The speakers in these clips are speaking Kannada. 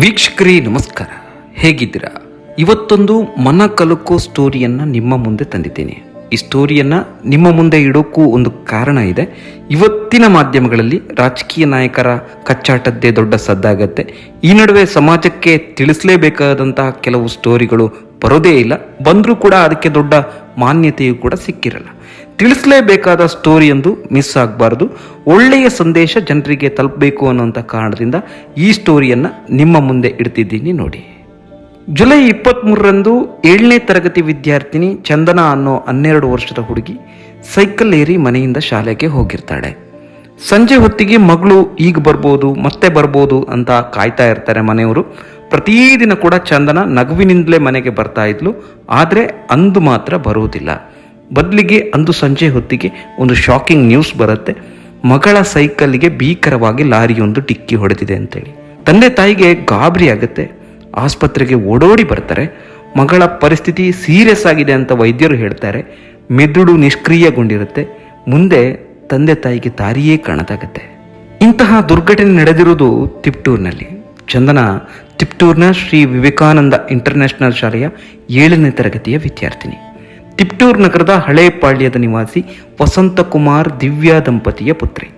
ವೀಕ್ಷಕರೇ, ನಮಸ್ಕಾರ. ಹೇಗಿದ್ದೀರಾ? ಇವತ್ತೊಂದು ಮನ ಕಲಕೋ ಸ್ಟೋರಿಯನ್ನು ನಿಮ್ಮ ಮುಂದೆ ತಂದಿದ್ದೇನೆ. ಈ ಸ್ಟೋರಿಯನ್ನು ನಿಮ್ಮ ಮುಂದೆ ಇಡೋಕ್ಕೂ ಒಂದು ಕಾರಣ ಇದೆ. ಇವತ್ತಿನ ಮಾಧ್ಯಮಗಳಲ್ಲಿ ರಾಜಕೀಯ ನಾಯಕರ ಕಚ್ಚಾಟದ್ದೇ ದೊಡ್ಡ ಸದ್ದಾಗತ್ತೆ. ಈ ನಡುವೆ ಸಮಾಜಕ್ಕೆ ತಿಳಿಸಲೇಬೇಕಾದಂತಹ ಕೆಲವು ಸ್ಟೋರಿಗಳು ಬರೋದೇ ಇಲ್ಲ. ಬಂದರೂ ಕೂಡ ಅದಕ್ಕೆ ದೊಡ್ಡ ಮಾನ್ಯತೆಯೂ ಕೂಡ ಸಿಕ್ಕಿರಲ್ಲ. ತಿಳಿಸಲೇಬೇಕಾದ ಸ್ಟೋರಿ ಎಂದು ಮಿಸ್ ಆಗಬಾರ್ದು. ಒಳ್ಳೆಯ ಸಂದೇಶ ಜನರಿಗೆ ತಲುಪಬೇಕು ಅನ್ನುವಂಥ ಕಾರಣದಿಂದ ಈ ಸ್ಟೋರಿಯನ್ನು ನಿಮ್ಮ ಮುಂದೆ ಇಡ್ತಿದ್ದೀನಿ ನೋಡಿ. ಜುಲೈ ಇಪ್ಪತ್ತ್ಮೂರರಂದು ಏಳನೇ ತರಗತಿ ವಿದ್ಯಾರ್ಥಿನಿ ಚಂದನ ಅನ್ನೋ ಹನ್ನೆರಡು ವರ್ಷದ ಹುಡುಗಿ ಸೈಕಲ್ ಏರಿ ಮನೆಯಿಂದ ಶಾಲೆಗೆ ಹೋಗಿರ್ತಾಳೆ. ಸಂಜೆ ಹೊತ್ತಿಗೆ ಮಗಳು ಈಗ ಬರ್ಬೋದು, ಮತ್ತೆ ಬರ್ಬೋದು ಅಂತ ಕಾಯ್ತಾ ಇರ್ತಾರೆ ಮನೆಯವರು. ಪ್ರತಿದಿನ ಕೂಡ ಚಂದನ ನಗುವಿನಿಂದಲೇ ಮನೆಗೆ ಬರ್ತಾ ಇದ್ಲು. ಆದರೆ ಅಂದು ಮಾತ್ರ ಬರುವುದಿಲ್ಲ. ಬದಲಿಗೆ ಅಂದು ಸಂಜೆ ಹೊತ್ತಿಗೆ ಒಂದು ಶಾಕಿಂಗ್ ನ್ಯೂಸ್ ಬರುತ್ತೆ. ಮಗಳ ಸೈಕಲ್ಗೆ ಭೀಕರವಾಗಿ ಲಾರಿಯೊಂದು ಡಿಕ್ಕಿ ಹೊಡೆದಿದೆ ಅಂತೇಳಿ. ತಂದೆ ತಾಯಿಗೆ ಗಾಬರಿ ಆಗುತ್ತೆ. ಆಸ್ಪತ್ರೆಗೆ ಓಡೋಡಿ ಬರ್ತಾರೆ. ಮಗಳ ಪರಿಸ್ಥಿತಿ ಸೀರಿಯಸ್ ಆಗಿದೆ ಅಂತ ವೈದ್ಯರು ಹೇಳ್ತಾರೆ. ಮೆದುಳು ನಿಷ್ಕ್ರಿಯಗೊಂಡಿರುತ್ತೆ. ಮುಂದೆ ತಂದೆ ತಾಯಿಗೆ ದಾರಿಯೇ ಕಾಣದಾಗತ್ತೆ. ಇಂತಹ ದುರ್ಘಟನೆ ನಡೆದಿರುವುದು ತಿಪ್ಟೂರಿನಲ್ಲಿ. ಚಂದನ ತಿಪ್ಟೂರಿನ ಶ್ರೀ ವಿವೇಕಾನಂದ ಇಂಟರ್ನ್ಯಾಷನಲ್ ಶಾಲೆಯ ಏಳನೇ ತರಗತಿಯ ವಿದ್ಯಾರ್ಥಿನಿ. ತಿಪ್ಟೂರ್ ನಗರದ ಹಳೆ ಪಾಳ್ಯದ ನಿವಾಸಿ ವಸಂತಕುಮಾರ್ ದಿವ್ಯಾ ದಂಪತಿಯ ಪುತ್ರಿ.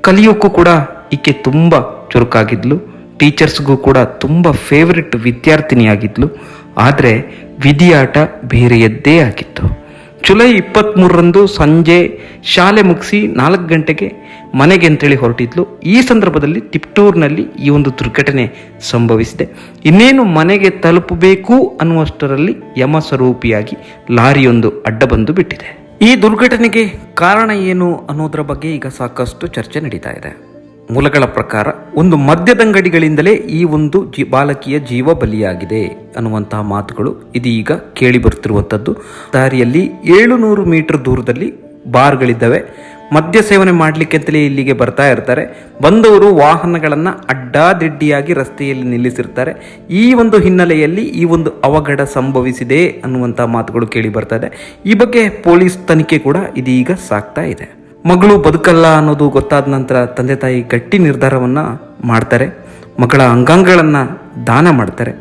ಕಲಿಯೋಕ್ಕೂ ಕೂಡ ಈಕೆ ತುಂಬ ಚುರುಕಾಗಿದ್ಲು. ಟೀಚರ್ಸ್ಗೂ ಕೂಡ ತುಂಬ ಫೇವರಿಟ್ ವಿದ್ಯಾರ್ಥಿನಿಯಾಗಿದ್ಲು. ಆದರೆ ವಿಧಿಯಾಟ ಬೇರೆಯದ್ದೇ ಆಗಿತ್ತು. ಜುಲೈ ಇಪ್ಪತ್ತ್ಮೂರರಂದು ಸಂಜೆ ಶಾಲೆ ಮುಗಿಸಿ ನಾಲ್ಕು ಗಂಟೆಗೆ ಮನೆಗೆ ಅಂತೇಳಿ ಹೊರಟಿದ್ಲು. ಈ ಸಂದರ್ಭದಲ್ಲಿ ತಿಪ್ಟೂರ್ನಲ್ಲಿ ಈ ಒಂದು ದುರ್ಘಟನೆ ಸಂಭವಿಸಿದೆ. ಇನ್ನೇನು ಮನೆಗೆ ತಲುಪಬೇಕು ಅನ್ನುವಷ್ಟರಲ್ಲಿ ಯಮ ಸ್ವರೂಪಿಯಾಗಿ ಲಾರಿಯೊಂದು ಅಡ್ಡ ಬಂದು ಬಿಟ್ಟಿದೆ. ಈ ದುರ್ಘಟನೆಗೆ ಕಾರಣ ಏನು ಅನ್ನೋದರ ಬಗ್ಗೆ ಈಗ ಸಾಕಷ್ಟು ಚರ್ಚೆ ನಡೀತಾ ಇದೆ. ಮೂಲಗಳ ಪ್ರಕಾರ ಒಂದು ಮದ್ಯದಂಗಡಿಗಳಿಂದಲೇ ಈ ಒಂದು ಜಿ, ಬಾಲಕಿಯ ಜೀವ ಬಲಿಯಾಗಿದೆ ಅನ್ನುವಂತಹ ಮಾತುಗಳು ಇದೀಗ ಕೇಳಿ ಬರ್ತಿರುವಂಥದ್ದು ದಾರಿಯಲ್ಲಿ ಏಳುನೂರು ಮೀಟರ್ ದೂರದಲ್ಲಿ ಬಾರ್ಗಳಿದ್ದಾವೆ. ಮದ್ಯ ಸೇವನೆ ಮಾಡಲಿಕ್ಕೆ ಅಂತಲೇ ಇಲ್ಲಿಗೆ ಬರ್ತಾ ಇರ್ತಾರೆ. ಬಂದವರು ವಾಹನಗಳನ್ನು ಅಡ್ಡಾದಿಡ್ಡಿಯಾಗಿ ರಸ್ತೆಯಲ್ಲಿ ನಿಲ್ಲಿಸಿರ್ತಾರೆ. ಈ ಒಂದು ಹಿನ್ನೆಲೆಯಲ್ಲಿ ಈ ಒಂದು ಅವಘಡ ಸಂಭವಿಸಿದೆ ಅನ್ನುವಂಥ ಮಾತುಗಳು ಕೇಳಿ ಬರ್ತಾ ಇದೆ. ಈ ಬಗ್ಗೆ ಪೊಲೀಸ್ ತನಿಖೆ ಕೂಡ ಇದೀಗ ಸಾಕ್ತಾ ಇದೆ. ಮಗಳು ಬದುಕಲ್ಲ ಅನ್ನೋದು ಗೊತ್ತಾದ ನಂತರ ತಂದೆ ತಾಯಿ ಗಟ್ಟಿ ನಿರ್ಧಾರವನ್ನು ಮಾಡ್ತಾರೆ. ಮಗಳ ಅಂಗಾಂಗಗಳನ್ನು ದಾನ ಮಾಡ್ತಾರೆ.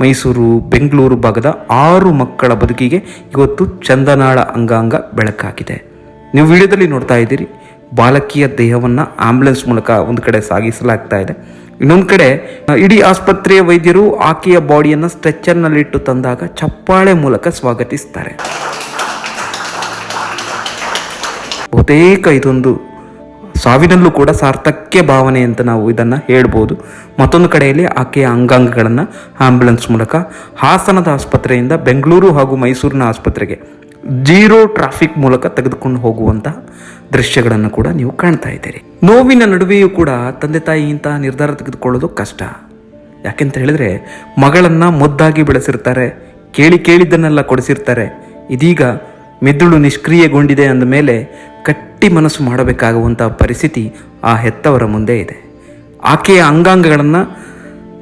ಮೈಸೂರು, ಬೆಂಗಳೂರು ಭಾಗದ ಆರು ಮಕ್ಕಳ ಬದುಕಿಗೆ ಇವತ್ತು ಚಂದನಾಳ ಅಂಗಾಂಗ ಬೆಳಕಾಗಿದೆ. ನೀವು ವಿಡಿಯೋದಲ್ಲಿ ನೋಡ್ತಾ ಇದ್ದೀರಿ. ಬಾಲಕಿಯ ದೇಹವನ್ನು ಆಂಬ್ಯುಲೆನ್ಸ್ ಮೂಲಕ ಒಂದು ಕಡೆ ಸಾಗಿಸಲಾಗ್ತಾ ಇದೆ. ಇನ್ನೊಂದು ಕಡೆ ಇಡೀ ಆಸ್ಪತ್ರೆಯ ವೈದ್ಯರು ಆಕೆಯ ಬಾಡಿಯನ್ನು ಸ್ಟ್ರೆಚ್ಚರ್ನಲ್ಲಿಟ್ಟು ತಂದಾಗ ಚಪ್ಪಾಳೆ ಮೂಲಕ ಸ್ವಾಗತಿಸ್ತಾರೆ. ಬಹುತೇಕ ಇದೊಂದು ಸಾವಿನಲ್ಲೂ ಕೂಡ ಸಾರ್ಥಕ್ಯ ಭಾವನೆ ಅಂತ ನಾವು ಇದನ್ನು ಹೇಳ್ಬೋದು. ಮತ್ತೊಂದು ಕಡೆಯಲ್ಲಿ ಆಕೆಯ ಅಂಗಾಂಗಗಳನ್ನು ಆಂಬ್ಯುಲೆನ್ಸ್ ಮೂಲಕ ಹಾಸನದ ಆಸ್ಪತ್ರೆಯಿಂದ ಬೆಂಗಳೂರು ಹಾಗೂ ಮೈಸೂರಿನ ಆಸ್ಪತ್ರೆಗೆ ಜೀರೋ ಟ್ರಾಫಿಕ್ ಮೂಲಕ ತೆಗೆದುಕೊಂಡು ಹೋಗುವಂತಹ ದೃಶ್ಯಗಳನ್ನು ಕೂಡ ನೀವು ಕಾಣ್ತಾ ಇದ್ದೀರಿ. ನೋವಿನ ನಡುವೆಯೂ ಕೂಡ ತಂದೆ ತಾಯಿ ಇಂತಹ ನಿರ್ಧಾರ ತೆಗೆದುಕೊಳ್ಳೋದು ಕಷ್ಟ. ಯಾಕೆಂತ ಹೇಳಿದ್ರೆ, ಮಗಳನ್ನ ಮುದ್ದಾಗಿ ಬೆಳೆಸಿರ್ತಾರೆ, ಕೇಳಿ ಕೇಳಿದ್ದನ್ನೆಲ್ಲ ಕೊಡಿಸಿರ್ತಾರೆ, ಇದೀಗ ಮೆದುಳು ನಿಷ್ಕ್ರಿಯಗೊಂಡಿದೆ ಅಂದ ಮೇಲೆ ಕಟ್ಟಿ ಮನಸ್ಸು ಮಾಡಬೇಕಾಗುವಂತಹ ಪರಿಸ್ಥಿತಿ ಆ ಹೆತ್ತವರ ಮುಂದೆ ಇದೆ. ಆಕೆಯ ಅಂಗಾಂಗಗಳನ್ನು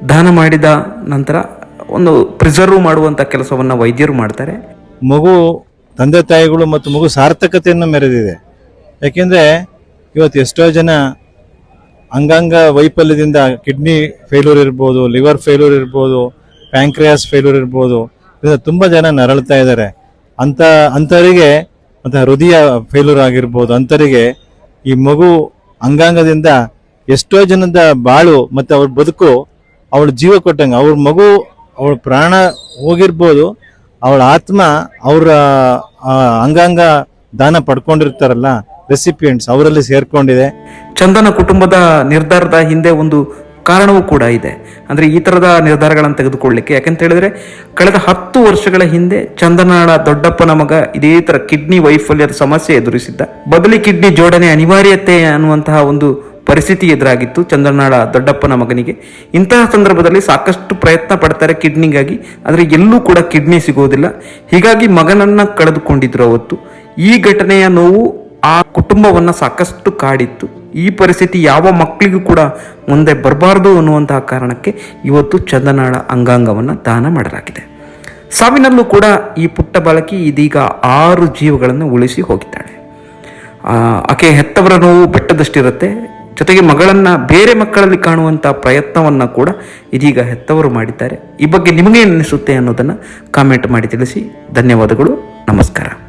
ದಾನ ಮಾಡಿದ ನಂತರ ಒಂದು ಪ್ರಿಸರ್ವ್ ಮಾಡುವಂಥ ಕೆಲಸವನ್ನು ವೈದ್ಯರು ಮಾಡ್ತಾರೆ. ಮಗು ತಂದೆ ತಾಯಿಗಳು ಮತ್ತು ಮಗು ಸಾರ್ಥಕತೆಯನ್ನು ಮೆರೆದಿದೆ. ಯಾಕೆಂದರೆ ಇವತ್ತು ಎಷ್ಟೋ ಜನ ಅಂಗಾಂಗ ವೈಫಲ್ಯದಿಂದ ಕಿಡ್ನಿ ಫೇಲ್ಯೂರ್ ಇರ್ಬೋದು, ಲಿವರ್ ಫೇಲ್ಯೂರ್ ಇರ್ಬೋದು, ಪ್ಯಾಂಕ್ರಿಯಾಸ್ ಫೇಲ್ಯೂರ್ ಇರ್ಬೋದು, ಇದರಿಂದ ತುಂಬ ಜನ ನರಳ್ತಾ ಇದ್ದಾರೆ. ಅಂತ ಅಂಥವರಿಗೆ ಮತ್ತು ಹೃದಯ ಫೇಲ್ಯೂರ್ ಆಗಿರ್ಬೋದು ಅಂಥವರಿಗೆ ಈ ಮಗು ಅಂಗಾಂಗದಿಂದ ಎಷ್ಟೋ ಜನದ ಬಾಳು ಮತ್ತು ಅವ್ರ ಬದುಕು ಅವಳ ಜೀವ ಕೊಟ್ಟಂಗೆ, ಅವ್ರ ಮಗು ಅವಳ ಪ್ರಾಣ ಹೋಗಿರ್ಬೋದು ಅವಳ ಆತ್ಮ ಅವರ ಅಂಗಾಂಗ ದಾನ ಪಡ್ಕೊಂಡಿರ್ತಾರಲ್ಲ ರೆಸಿಪಿಯೆಂಟ್ಸ್ ಅವರಲ್ಲಿ ಸೇರ್ಕೊಂಡಿದೆ. ಚಂದನ ಕುಟುಂಬದ ನಿರ್ಧಾರದ ಹಿಂದೆ ಒಂದು ಕಾರಣವೂ ಕೂಡ ಇದೆ. ಅಂದರೆ ಈ ಥರದ ನಿರ್ಧಾರಗಳನ್ನು ತೆಗೆದುಕೊಳ್ಳಿಕ್ಕೆ. ಯಾಕಂತ ಹೇಳಿದ್ರೆ, ಕಳೆದ ಹತ್ತು ವರ್ಷಗಳ ಹಿಂದೆ ಚಂದನಾಳ ದೊಡ್ಡಪ್ಪನ ಮಗ ಇದೇ ಥರ ಕಿಡ್ನಿ ವೈಫಲ್ಯದ ಸಮಸ್ಯೆ ಎದುರಿಸಿದ್ದ. ಬದಲಿ ಕಿಡ್ನಿ ಜೋಡಣೆ ಅನಿವಾರ್ಯತೆ ಅನ್ನುವಂತಹ ಒಂದು ಪರಿಸ್ಥಿತಿ ಎದುರಾಗಿತ್ತು. ಚಂದ್ರನಾಳ ದೊಡ್ಡಪ್ಪನ ಮಗನಿಗೆ. ಇಂತಹ ಸಂದರ್ಭದಲ್ಲಿ ಸಾಕಷ್ಟು ಪ್ರಯತ್ನ ಪಡ್ತಾರೆ ಕಿಡ್ನಿಗಾಗಿ. ಆದರೆ ಎಲ್ಲೂ ಕೂಡ ಕಿಡ್ನಿ ಸಿಗೋದಿಲ್ಲ. ಹೀಗಾಗಿ ಮಗನನ್ನ ಕಳೆದುಕೊಂಡಿದ್ರು ಅವತ್ತು. ಈ ಘಟನೆಯ ನೋವು ಆ ಕುಟುಂಬವನ್ನ ಸಾಕಷ್ಟು ಕಾಡಿತ್ತು. ಈ ಪರಿಸ್ಥಿತಿ ಯಾವ ಮಕ್ಕಳಿಗೂ ಕೂಡ ಮುಂದೆ ಬರಬಾರ್ದು ಅನ್ನುವಂತಹ ಕಾರಣಕ್ಕೆ ಇವತ್ತು ಚಂದನಾಳ ಅಂಗಾಂಗವನ್ನು ದಾನ ಮಾಡಲಾಗಿದೆ. ಸಾವಿನಲ್ಲೂ ಕೂಡ ಈ ಪುಟ್ಟ ಬಾಲಕಿ ಇದೀಗ ಆರು ಜೀವಗಳನ್ನು ಉಳಿಸಿ ಹೋಗಿದ್ದಾಳೆ. ಆಕೆ ಹೆತ್ತವರ ನೋವು ಬೆಟ್ಟದಷ್ಟಿರುತ್ತೆ. ಜೊತೆಗೆ ಮಗಳನ್ನ ಬೇರೆ ಮಕ್ಕಳಲ್ಲಿ ಕಾಣುವಂಥ ಪ್ರಯತ್ನವನ್ನ ಕೂಡ ಇದೀಗ ಹೆತ್ತವರು ಮಾಡಿದ್ದಾರೆ. ಈ ಬಗ್ಗೆ ನಿಮಗೆ ಅನಿಸುತ್ತೆ ಅನ್ನೋದನ್ನ ಕಾಮೆಂಟ್ ಮಾಡಿ ತಿಳಿಸಿ. ಧನ್ಯವಾದಗಳು. ನಮಸ್ಕಾರ.